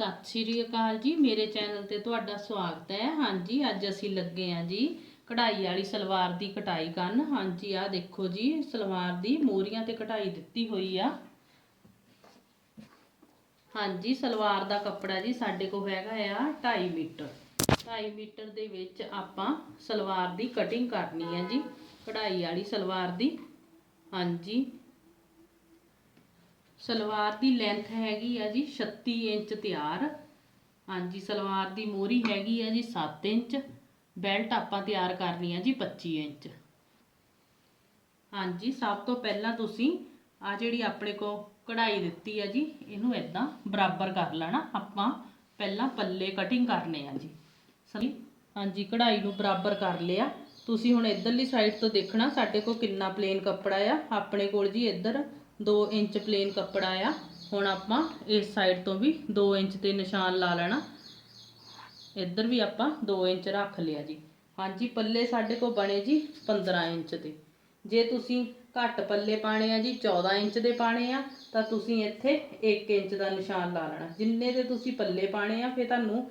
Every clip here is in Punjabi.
ਸਤਿ ਸ਼੍ਰੀ ਅਕਾਲ ਜੀ। ਮੇਰੇ ਚੈਨਲ ਤੇ ਤੁਹਾਡਾ ਸਵਾਗਤ ਹੈ। ਹਾਂਜੀ, ਅੱਜ ਅਸੀਂ ਲੱਗੇ ਆ ਜੀ ਕਢਾਈ ਵਾਲੀ ਸਲਵਾਰ ਦੀ ਕਟਾਈ ਕਰਨ। ਹਾਂਜੀ ਆ ਦੇਖੋ ਜੀ, ਸਲਵਾਰ ਦੀ ਮੋਰੀਆਂ ਤੇ ਕਢਾਈ ਦਿੱਤੀ ਹੋਈ ਆ। ਹਾਂਜੀ, ਸਲਵਾਰ ਦਾ ਕੱਪੜਾ ਜੀ ਸਾਡੇ ਕੋਲ ਹੈਗਾ ਆ 2.5 ਮੀਟਰ। 2.5 ਮੀਟਰ ਦੇ ਵਿੱਚ ਆਪਾਂ ਸਲਵਾਰ ਦੀ ਕਟਿੰਗ ਕਰਨੀ ਹੈ ਜੀ। ਕਢਾਈ ਵਾਲੀ ਸਲਵਾਰ ਦੀ। ਹਾਂਜੀ। ਸਲਵਾਰ ਦੀ ਲੈਂਥ ਹੈਗੀ ਆ ਜੀ 36 ਇੰਚ ਤਿਆਰ। ਹਾਂਜੀ, ਸਲਵਾਰ ਦੀ ਮੋਰੀ ਹੈਗੀ ਆ ਜੀ 7 ਇੰਚ। ਬੈਲਟ ਆਪਾਂ ਤਿਆਰ ਕਰਨੀ ਆ ਜੀ 25 ਇੰਚ। ਹਾਂਜੀ, ਸਭ ਤੋਂ ਪਹਿਲਾਂ ਤੁਸੀਂ ਆ ਜਿਹੜੀ ਆਪਣੇ ਕੋ ਕਢਾਈ ਦਿੱਤੀ ਆ ਜੀ, ਇਹਨੂੰ ਇਦਾਂ ਬਰਾਬਰ ਕਰ ਲੈਣਾ। ਆਪਾਂ ਪਹਿਲਾਂ ਪੱਲੇ ਕਟਿੰਗ ਕਰਨੇ ਆ ਜੀ। ਸਹੀ? ਹਾਂਜੀ, ਕਢਾਈ ਨੂੰ ਬਰਾਬਰ ਕਰ ਲਿਆ। ਤੁਸੀਂ ਹੁਣ ਇਧਰਲੀ ਸਾਈਡ ਤੋਂ ਦੇਖਣਾ, ਸਾਡੇ ਕੋਲ ਕਿੰਨਾ ਪਲੇਨ ਕੱਪੜਾ ਆ। ਆਪਣੇ ਕੋਲ ਜੀ ਇੱਧਰ 2 ਇੰਚ ਪਲੇਨ ਕੱਪੜਾ ਆ। ਹੁਣ ਆਪਾਂ ਇਸ ਸਾਈਡ ਤੋਂ ਵੀ 2 ਇੰਚ ਤੇ ਨਿਸ਼ਾਨ ਲਾ ਲੈਣਾ। ਇੱਧਰ ਵੀ ਆਪਾਂ 2 ਇੰਚ ਰੱਖ ਲਿਆ ਜੀ। ਹਾਂਜੀ, ਪੱਲੇ ਸਾਡੇ ਕੋਲ ਬਣੇ ਜੀ 15 ਇੰਚ ਦੇ। ਜੇ ਤੁਸੀਂ ਘੱਟ ਪੱਲੇ ਪਾਣੇ ਆ ਜੀ 14 ਇੰਚ ਦੇ ਪਾਣੇ ਆ, ਤਾਂ ਤੁਸੀਂ ਇੱਥੇ 1 ਇੰਚ ਦਾ ਨਿਸ਼ਾਨ ਲਾ ਲੈਣਾ। ਜਿੰਨੇ ਦੇ ਤੁਸੀਂ ਪੱਲੇ ਪਾਣੇ ਆ, ਫਿਰ ਤੁਹਾਨੂੰ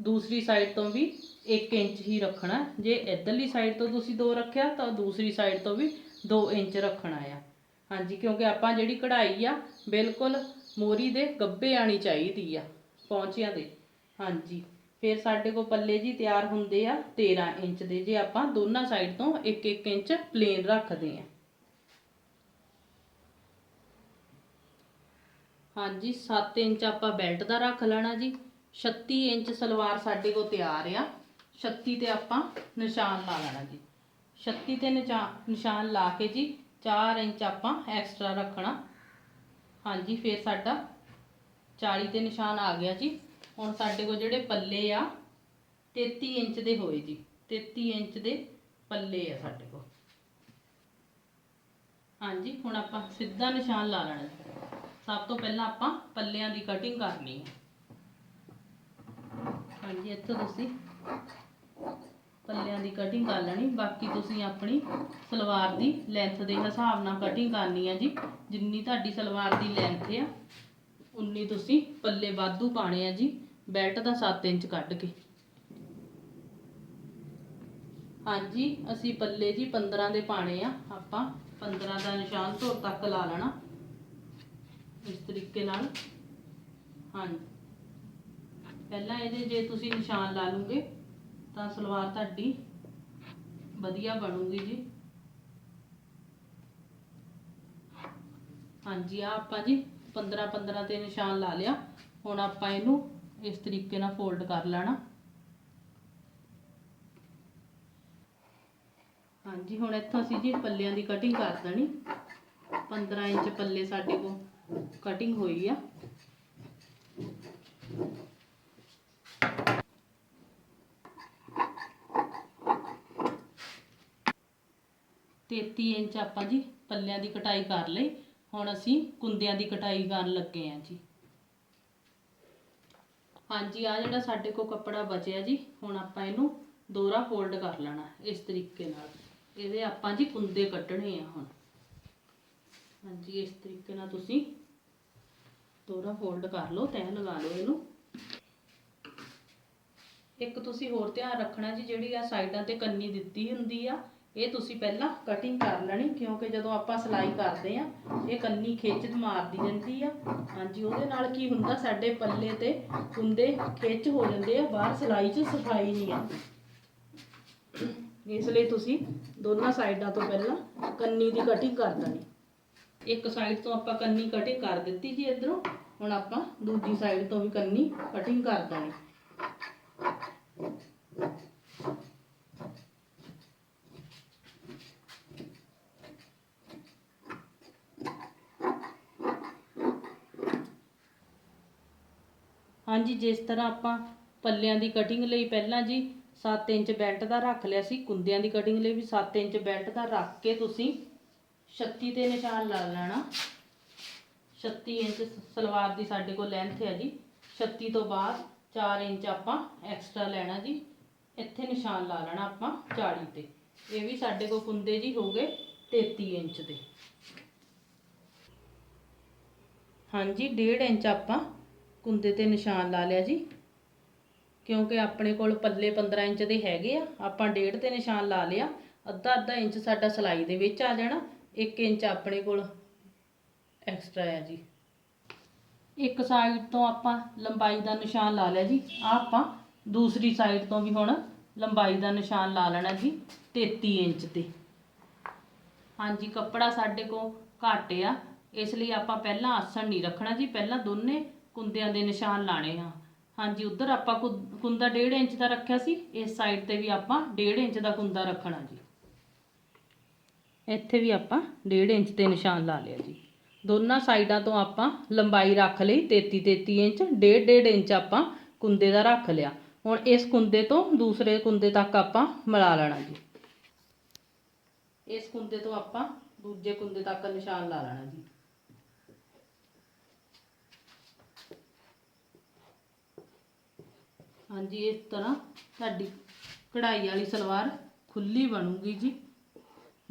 ਦੂਸਰੀ ਸਾਈਡ ਤੋਂ ਵੀ 1 ਇੰਚ ਹੀ ਰੱਖਣਾ। ਜੇ ਇੱਧਰਲੀ ਸਾਈਡ ਤੋਂ ਤੁਸੀਂ 2 ਰੱਖਿਆ, ਤਾਂ ਦੂਸਰੀ ਸਾਈਡ ਤੋਂ ਵੀ 2 ਇੰਚ ਰੱਖਣਾ ਆ। ਹਾਂਜੀ, ਕਿਉਂਕਿ ਆਪਾਂ ਜਿਹੜੀ ਕਢਾਈ ਆ, ਬਿਲਕੁਲ ਮੋਰੀ ਦੇ ਗੱਬੇ ਆਣੀ ਚਾਹੀਦੀ ਆ, ਪੌਂਚਿਆਂ ਦੇ। ਹਾਂਜੀ, ਫਿਰ ਸਾਡੇ ਕੋਲ ਪੱਲੇ ਜੀ ਤਿਆਰ ਹੁੰਦੇ ਆ 13 ਇੰਚ ਦੇ, ਜੇ ਆਪਾਂ ਦੋਨਾਂ ਸਾਈਡ ਤੋਂ 1-1 ਇੰਚ ਪਲੇਨ ਰੱਖਦੇ ਆ। ਹਾਂਜੀ 7 ਇੰਚ ਆਪਾਂ ਬੈਲਟ ਦਾ ਰੱਖ ਲੈਣਾ ਜੀ। 36 ਇੰਚ ਸਲਵਾਰ ਸਾਡੇ ਕੋਲ ਤਿਆਰ ਆ। 36 ਤੇ ਆਪਾਂ ਨਿਸ਼ਾਨ ਲਾ ਲੈਣਾ ਜੀ। 36 ਤੇ ਨਿਸ਼ਾਨ ਨਿਸ਼ਾਨ ਲਾ ਕੇ ਜੀ 4 ਇੰਚ ਆਪਾਂ ਐਕਸਟਰਾ ਰੱਖਣਾ। ਹਾਂਜੀ, ਫਿਰ ਸਾਡਾ 40 ਤੇ ਨਿਸ਼ਾਨ ਆ ਗਿਆ ਜੀ। ਹੁਣ ਸਾਡੇ ਕੋਲ ਜਿਹੜੇ ਪੱਲੇ ਆ 33 ਇੰਚ ਦੇ ਹੋਏ ਜੀ। 33 ਇੰਚ ਦੇ ਪੱਲੇ ਆ ਸਾਡੇ ਕੋਲ। ਹਾਂਜੀ, ਹੁਣ ਆਪਾਂ ਸਿੱਧਾ ਨਿਸ਼ਾਨ ਲਾ ਲੈਣਾ ਜੀ। ਸਭ ਤੋਂ ਪਹਿਲਾਂ ਆਪਾਂ ਪੱਲਿਆਂ ਦੀ ਕਟਿੰਗ ਕਰਨੀ ਹੈ ਹਾਂਜੀ, ਇੱਥੋਂ ਤੁਸੀਂ ਪੱਲਿਆਂ ਦੀ ਕਟਿੰਗ ਕਰ ਲੈਣੀ, ਬਾਕੀ ਤੁਸੀਂ ਆਪਣੀ ਸਲਵਾਰ ਦੀ ਲੈਂਥ ਦੇ ਹਿਸਾਬ ਨਾਲ ਕਟਿੰਗ ਕਰਨੀ ਹੈ ਜੀ। ਜਿੰਨੀ ਤੁਹਾਡੀ ਸਲਵਾਰ ਦੀ ਲੈਂਥ ਆ, ਉਨੀ ਤੁਸੀਂ ਪੱਲੇ ਵਾਧੂ ਪਾਣੇ ਆ ਜੀ ਬੈਲਟ ਦਾ 7 ਇੰਚ ਕੱਢ ਕੇ। ਹਾਂਜੀ, ਅਸੀਂ ਪੱਲੇ ਜੀ 15 ਦੇ ਪਾਣੇ ਆ, ਆਪਾਂ 15 ਦਾ ਨਿਸ਼ਾਨ ਧੁਰ ਤੱਕ ਲਾ ਲੈਣਾ। ਇਸ ਤਰੀਕੇ ਨਾਲ। ਹਾਂਜੀ। ਪਹਿਲਾਂ ਇਹਦੇ ਜੇ ਤੁਸੀਂ ਨਿਸ਼ਾਨ ਲਾ ਲੂਗੇ ਤਾਂ ਸਲਵਾਰ ਤੁਹਾਡੀ ਵਧੀਆ ਬਣੂਗੀ ਜੀ। ਹਾਂਜੀ ਆ ਆਪਾਂ ਜੀ 15 15 ਤੇ ਨਿਸ਼ਾਨ ਲਾ ਲਿਆ। ਹੁਣ ਆਪਾਂ ਇਹਨੂੰ ਇਸ ਤਰੀਕੇ ਨਾਲ ਫੋਲਡ ਕਰ ਲੈਣਾ। ਹਾਂਜੀ, ਹੁਣ ਇੱਥੋਂ ਅਸੀਂ ਜੀ ਪੱਲਿਆਂ ਦੀ ਕਟਿੰਗ ਕਰ ਦੇਣੀ। 15 ਇੰਚ ਪੱਲੇ ਸਾਡੇ ਕੋਲ ਕਟਿੰਗ ਹੋਈ ਆ। ਤੇਤੀ ਇੰਚ ਆਪਾਂ ਜੀ ਪੱਲਿਆਂ ਦੀ ਕਟਾਈ ਕਰ ਲਈ। ਹੁਣ ਅਸੀਂ ਕੁੰਦਿਆਂ ਦੀ ਕਟਾਈ ਕਰਨ ਲੱਗੇ ਆ ਜੀ। ਹਾਂਜੀ ਆ ਜਿਹੜਾ ਸਾਡੇ ਕੋਲ ਕੱਪੜਾ ਬਚਿਆ ਜੀ, ਹੁਣ ਆਪਾਂ ਇਹਨੂੰ ਦੋਹਰਾ ਫੋਲਡ ਕਰ ਲੈਣਾ ਇਸ ਤਰੀਕੇ ਨਾਲ। ਇਹਦੇ ਆਪਾਂ ਜੀ ਕੁੰਦੇ ਕੱਢਣੇ ਆ ਹੁਣ। ਹਾਂਜੀ, ਇਸ ਤਰੀਕੇ ਨਾਲ ਤੁਸੀਂ ਦੋਹਰਾ ਫੋਲਡ ਕਰ ਲਓ ਤੈਅ ਲਗਾ ਲਓ ਇਹਨੂੰ। ਇੱਕ ਤੁਸੀਂ ਹੋਰ ਧਿਆਨ ਰੱਖਣਾ ਜੀ, ਜਿਹੜੀ ਆ ਸਾਈਡਾਂ ਤੇ ਕੰਨੀ ਦਿੱਤੀ ਹੁੰਦੀ ਆ ਇਹ ਤੁਸੀਂ ਪਹਿਲਾਂ ਕਟਿੰਗ ਕਰ ਲੈਣੀ, ਕਿਉਂਕਿ ਜਦੋਂ ਆਪਾਂ ਸਿਲਾਈ ਕਰਦੇ ਆ ਇਹ ਕੰਨੀ ਖਿੱਚ ਮਾਰਦੀ ਜਾਂਦੀ ਆ। ਹਾਂਜੀ, ਉਹਦੇ ਨਾਲ ਕੀ ਹੁੰਦਾ, ਸਾਡੇ ਪੱਲੇ ਤੇ ਕੁੰਦੇ ਖਿੱਚ ਹੋ ਜਾਂਦੇ ਆ, ਬਾਹਰ ਸਿਲਾਈ 'ਚ ਸਫ਼ਾਈ ਨਹੀਂ ਆਉਂਦੀ ਇਸ ਲਈ ਤੁਸੀਂ ਦੋਨਾਂ ਸਾਈਡਾਂ ਤੋਂ ਪਹਿਲਾਂ ਕੰਨੀ ਦੀ ਕਟਿੰਗ ਕਰ ਦੇਣੀ। ਇੱਕ ਸਾਈਡ ਤੋਂ ਆਪਾਂ ਕੰਨੀ ਕਟਿੰਗ ਕਰ ਦਿੱਤੀ ਜੀ ਇਧਰੋਂ, ਹੁਣ ਆਪਾਂ ਦੂਜੀ ਸਾਈਡ ਤੋਂ ਵੀ ਕੰਨੀ ਕਟਿੰਗ ਕਰ ਦੇਣੀ। ਹਾਂਜੀ, ਜਿਸ ਤਰ੍ਹਾਂ ਆਪਾਂ ਪੱਲਿਆਂ ਦੀ ਕਟਿੰਗ ਲਈ ਪਹਿਲਾਂ ਜੀ 7 ਇੰਚ ਬੈਲਟ ਦਾ ਰੱਖ ਲਿਆ ਸੀ, ਕੁੰਦਿਆਂ ਦੀ ਕਟਿੰਗ ਲਈ ਵੀ 7 ਇੰਚ ਬੈਲਟ ਦਾ ਰੱਖ ਕੇ ਤੁਸੀਂ 36 ਤੇ ਨਿਸ਼ਾਨ ਲਾ ਲੈਣਾ। 36 ਇੰਚ ਸਲਵਾਰ ਦੀ ਸਾਡੇ ਕੋਲ ਲੈਂਥ ਹੈ ਜੀ। 36 ਤੋਂ ਬਾਅਦ 4 ਇੰਚ ਆਪਾਂ ਐਕਸਟਰਾ ਲੈਣਾ ਜੀ। ਇੱਥੇ ਨਿਸ਼ਾਨ ਲਾ ਲੈਣਾ ਆਪਾਂ 40 ਤੇ। ਇਹ ਵੀ ਸਾਡੇ ਕੋਲ ਕੁੰਦੇ ਜੀ ਹੋ ਗਏ 33 ਇੰਚ ਦੇ। ਹਾਂਜੀ 1.5 ਇੰਚ ਆਪਾਂ ਕੁੰਦੇ ਤੇ ਨਿਸ਼ਾਨ ਲਾ ਲਿਆ ਜੀ। ਕਿਉਂਕਿ ਆਪਣੇ ਕੋਲ ਪੱਲੇ 15 ਇੰਚ ਦੇ ਹੈਗੇ ਆ, ਆਪਾਂ ਡੇਢ ਤੇ ਨਿਸ਼ਾਨ ਲਾ ਲਿਆ, ਅੱਧਾ ਅੱਧਾ ਇੰਚ ਸਾਡਾ ਸਿਲਾਈ ਦੇ ਵਿੱਚ ਆ ਜਾਣਾ 1 ਇੰਚ ਆਪਣੇ ਕੋਲ ਐਕਸਟਰਾ ਆ ਜੀ। ਇੱਕ ਸਾਈਡ ਤੋਂ ਆਪਾਂ ਲੰਬਾਈ ਦਾ ਨਿਸ਼ਾਨ ਲਾ ਲਿਆ ਜੀ ਆ ਆਪਾਂ ਦੂਸਰੀ ਸਾਈਡ ਤੋਂ ਵੀ ਹੁਣ ਲੰਬਾਈ ਦਾ ਨਿਸ਼ਾਨ ਲਾ ਲੈਣਾ ਜੀ 33 ਇੰਚ ਤੇ। ਹਾਂਜੀ, ਕੱਪੜਾ ਸਾਡੇ ਕੋਲ ਘੱਟ ਆ, ਇਸ ਲਈ ਆਪਾਂ ਪਹਿਲਾਂ ਆਸਣ ਨਹੀਂ ਰੱਖਣਾ ਜੀ, ਪਹਿਲਾਂ ਦੋਨੇ ਕੁੰਦਿਆਂ ਦੇ ਨਿਸ਼ਾਨ ਲਾਣੇ ਆ। ਹਾਂਜੀ, ਉਧਰ ਆਪਾਂ ਕੁ- ਕੁੰਦਾ 1.5 ਇੰਚ ਦਾ ਰੱਖਿਆ ਸੀ, ਇਸ ਸਾਈਡ ਤੇ ਵੀ ਆਪਾਂ 1.5 ਇੰਚ ਦਾ ਕੁੰਦਾ ਰੱਖਣਾ ਜੀ। ਇੱਥੇ ਵੀ ਆਪਾਂ 1.5 ਇੰਚ ਤੇ ਨਿਸ਼ਾਨ ਲਾ ਲਿਆ ਜੀ। ਦੋਨਾਂ ਸਾਈਡਾਂ ਤੋਂ ਆਪਾਂ ਲੰਬਾਈ ਰੱਖ ਲਈ 33 33 ਇੰਚ 1.5 1.5 ਇੰਚ ਆਪਾਂ ਕੁੰਦੇ ਦਾ ਰੱਖ ਲਿਆ। ਹੁਣ ਇਸ ਕੁੰਦੇ ਤੋਂ ਦੂਸਰੇ ਕੁੰਦੇ ਤੱਕ ਆਪਾਂ ਮਿਲਾ ਲੈਣਾ ਜੀ। ਇਸ ਕੁੰਦੇ ਤੋਂ ਆਪਾਂ ਦੂਜੇ ਕੁੰਦੇ ਤੱਕ ਨਿਸ਼ਾਨ ਲਾ ਲੈਣਾ ਜੀ। ਹਾਂਜੀ, ਇਸ ਤਰ੍ਹਾਂ ਸਾਡੀ ਕਢਾਈ ਵਾਲੀ ਸਲਵਾਰ ਖੁੱਲੀ ਬਣੂਗੀ ਜੀ।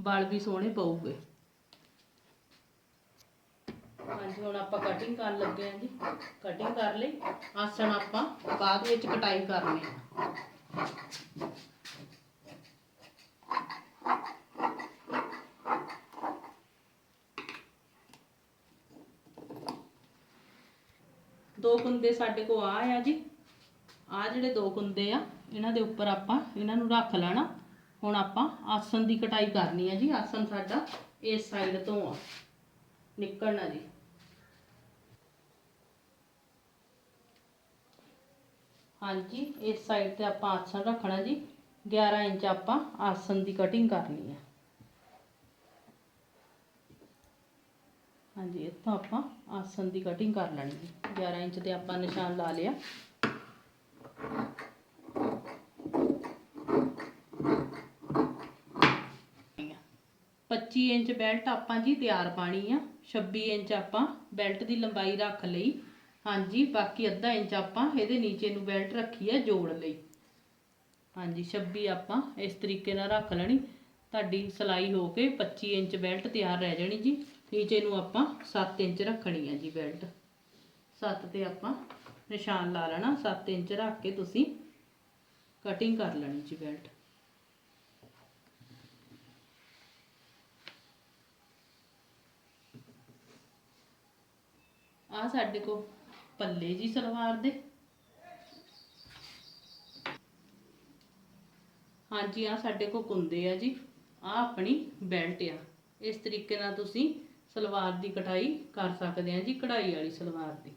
ਬਲ ਵੀ ਸੋਹਣੇ ਪਊਗੇ। ਹਾਂਜੀ, ਹੁਣ ਆਪਾਂ ਕਟਿੰਗ ਕਰਨ ਲੱਗੇ ਹਾਂ ਜੀ। ਕਟਿੰਗ ਕਰ ਲਈ। ਆਸਣ ਆਪਾਂ ਬਾਅਦ ਵਿੱਚ ਕਟਾਈ ਕਰਨੀ ਆ। ਦੋ ਬੰਦੇ ਸਾਡੇ ਕੋ ਆ ਆ ਜੀ। ਆ ਜਿਹੜੇ ਦੋ ਕੁੰਦੇ ਆ, ਇਹਨਾਂ ਦੇ ਉੱਪਰ ਆਪਾਂ ਇਹਨਾਂ ਨੂੰ ਰੱਖ ਲੈਣਾ। ਹੁਣ ਆਪਾਂ ਆਸਣ ਦੀ ਕਟਾਈ ਕਰਨੀ ਹੈ ਜੀ ਆਸਨ ਸਾਡਾ ਇਸ ਸਾਈਡ ਤੋਂ ਆ। ਨਿਕਲਣਾ ਜੀ। ਹਾਂਜੀ, ਇਸ ਸਾਈਡ ਤੇ ਆਪਾਂ ਆਸਣ ਰੱਖਣਾ ਜੀ। 11 ਇੰਚ ਆਪਾਂ ਆਸਣ ਦੀ ਕਟਿੰਗ ਕਰਨੀ ਹੈ ਹਾਂਜੀ, ਇੱਥੋਂ ਆਪਾਂ ਆਸਣ ਦੀ ਕਟਿੰਗ ਕਰ ਲੈਣੀ ਜੀ। 11 ਇੰਚ ਤੇ ਆਪਾਂ ਨਿਸ਼ਾਨ ਲਾ ਲਿਆ। ਪੱਚੀ ਇੰਚ ਬੈਲਟ ਆਪਾਂ ਜੀ ਤਿਆਰ ਪਾਣੀ ਆ 26 ਇੰਚ ਆਪਾਂ ਬੈਲਟ ਦੀ ਲੰਬਾਈ ਰੱਖ ਲਈ। ਹਾਂਜੀ, ਬਾਕੀ ਅੱਧਾ ਇੰਚ ਆਪਾਂ ਇਹਦੇ ਨੀਚੇ ਨੂੰ ਬੈਲਟ ਰੱਖੀ ਆ ਜੋੜ ਲਈ। ਹਾਂਜੀ 26 ਆਪਾਂ ਇਸ ਤਰੀਕੇ ਨਾਲ ਰੱਖ ਲੈਣੀ। ਤੁਹਾਡੀ ਸਿਲਾਈ ਹੋ ਕੇ 25 ਇੰਚ ਬੈਲਟ ਤਿਆਰ ਰਹਿ ਜਾਣੀ ਜੀ। ਨੀਚੇ ਨੂੰ ਆਪਾਂ 7 ਇੰਚ ਰੱਖਣੀ ਆ ਜੀ ਬੈਲਟ। 7 ਤੇ ਆਪਾਂ ਨਿਸ਼ਾਨ ਲਾ ਲੈਣਾ। 7 ਇੰਚ ਰੱਖ ਕੇ ਤੁਸੀਂ ਕਟਿੰਗ ਕਰ ਲੈਣੀ ਜੀ ਬੈਲਟ। ਆ ਸਾਡੇ ਕੋ ਪੱਲੇ ਜੀ ਸਲਵਾਰ ਦੇ। ਹਾਂਜੀ, ਆ ਸਾਡੇ ਕੋ ਕੁੰਦੇ ਆ ਜੀ। ਆ ਆਪਣੀ ਬੈਲਟ ਆ। ਇਸ ਤਰੀਕੇ ਨਾਲ ਤੁਸੀਂ ਸਲਵਾਰ ਦੀ ਕਟਾਈ ਕਰ ਸਕਦੇ ਆ ਜੀ, ਕਢਾਈ ਵਾਲੀ ਸਲਵਾਰ ਦੀ।